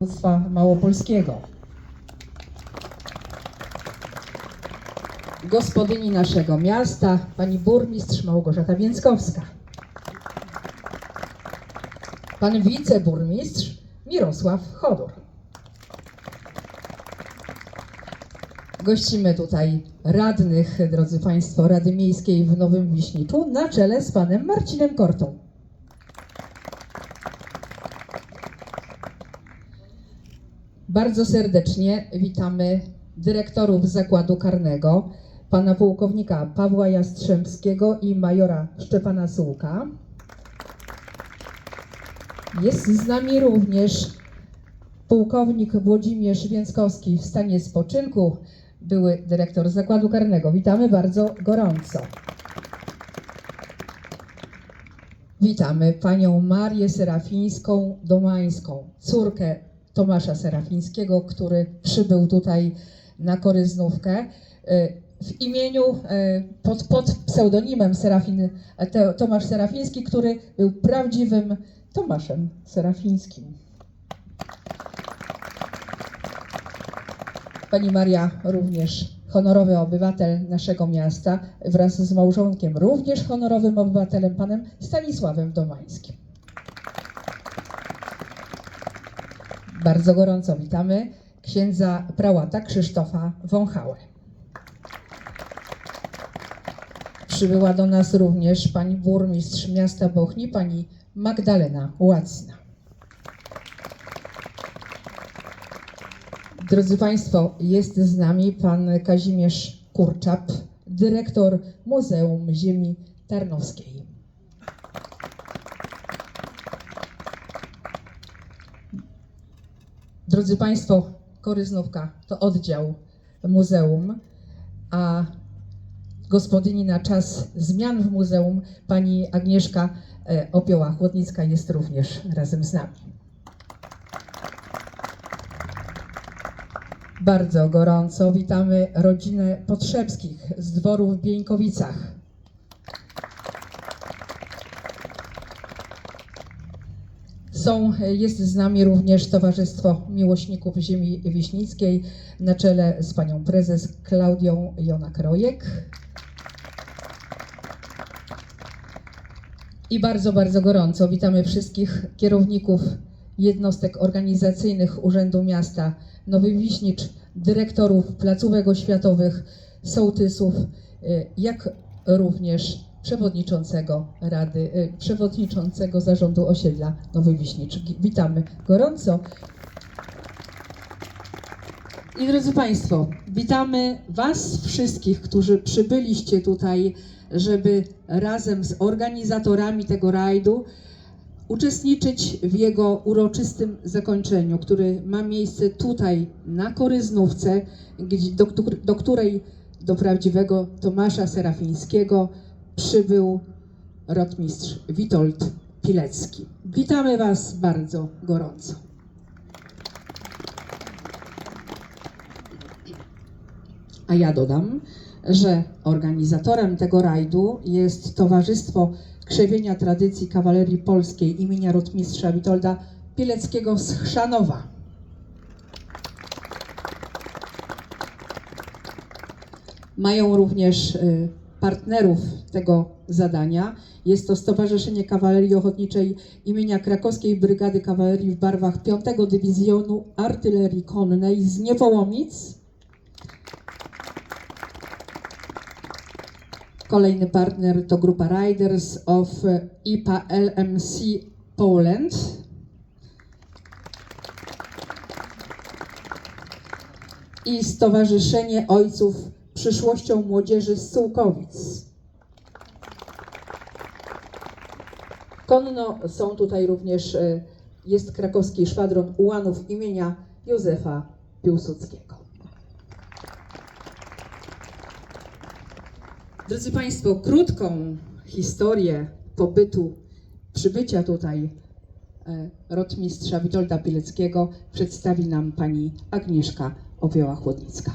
województwa małopolskiego. Gospodyni naszego miasta, pani burmistrz Małgorzata Więckowska. Pan wiceburmistrz Mirosław Chodor. Gościmy tutaj radnych, drodzy Państwo, Rady Miejskiej w Nowym Wiśniczu na czele z panem Marcinem Kortą. Bardzo serdecznie witamy dyrektorów zakładu karnego, pana pułkownika Pawła Jastrzębskiego i majora Szczepana Sułka. Jest z nami również pułkownik Włodzimierz Więckowski w stanie spoczynku, były dyrektor zakładu karnego. Witamy bardzo gorąco. Witamy panią Marię Serafińską-Domańską, córkę Tomasza Serafińskiego, który przybył tutaj na koryznówkę. Y, W imieniu, y, pod, pod pseudonimem Serafin, Te- Tomasz Serafiński, który był prawdziwym Tomaszem Serafińskim. Pani Maria również honorowy obywatel naszego miasta wraz z małżonkiem, również honorowym obywatelem, panem Stanisławem Domańskim. Bardzo gorąco witamy księdza prałata Krzysztofa Wąchałę. Przybyła do nas również pani burmistrz miasta Bochni, pani Magdalena Łacna. Drodzy Państwo, jest z nami pan Kazimierz Kurczap, dyrektor Muzeum Ziemi Tarnowskiej. Drodzy Państwo, Koryznówka to oddział muzeum, a gospodyni na czas zmian w muzeum, pani Agnieszka e, Opioła-Chłodnicka jest również razem z nami. Bardzo gorąco witamy rodzinę Potrzebskich z dworu w Bieńkowicach. Są, jest z nami również Towarzystwo Miłośników Ziemi Wiśnickiej na czele z panią prezes Klaudią Jonak-Rojek. I bardzo, bardzo gorąco witamy wszystkich kierowników jednostek organizacyjnych Urzędu Miasta Nowy Wiśnicz, dyrektorów placówek oświatowych, sołtysów, y, jak również przewodniczącego Rady, y, przewodniczącego Zarządu Osiedla Nowy Wiśnicz. Witamy gorąco. I drodzy Państwo, witamy Was wszystkich, którzy przybyliście tutaj, żeby razem z organizatorami tego rajdu uczestniczyć w jego uroczystym zakończeniu, który ma miejsce tutaj na Koryznówce, do, do, do której do prawdziwego Tomasza Serafińskiego przybył rotmistrz Witold Pilecki. Witamy Was bardzo gorąco. A ja dodam, że organizatorem tego rajdu jest Towarzystwo Krzewienia Tradycji Kawalerii Polskiej imienia rotmistrza Witolda Pileckiego z Chrzanowa. Mają również y, partnerów tego zadania. Jest to Stowarzyszenie Kawalerii Ochotniczej imienia Krakowskiej Brygady Kawalerii w barwach 5 Dywizjonu Artylerii Konnej z Niepołomic. Kolejny partner to grupa Riders of IPA LMC Poland. I Stowarzyszenie Ojców Przyszłością Młodzieży z Sułkowic. Konno są tutaj również, e, jest krakowski szwadron ułanów imienia Józefa Piłsudskiego. Drodzy Państwo, krótką historię pobytu, przybycia tutaj e, rotmistrza Witolda Pileckiego przedstawi nam pani Agnieszka Opioła-Chłodnicka.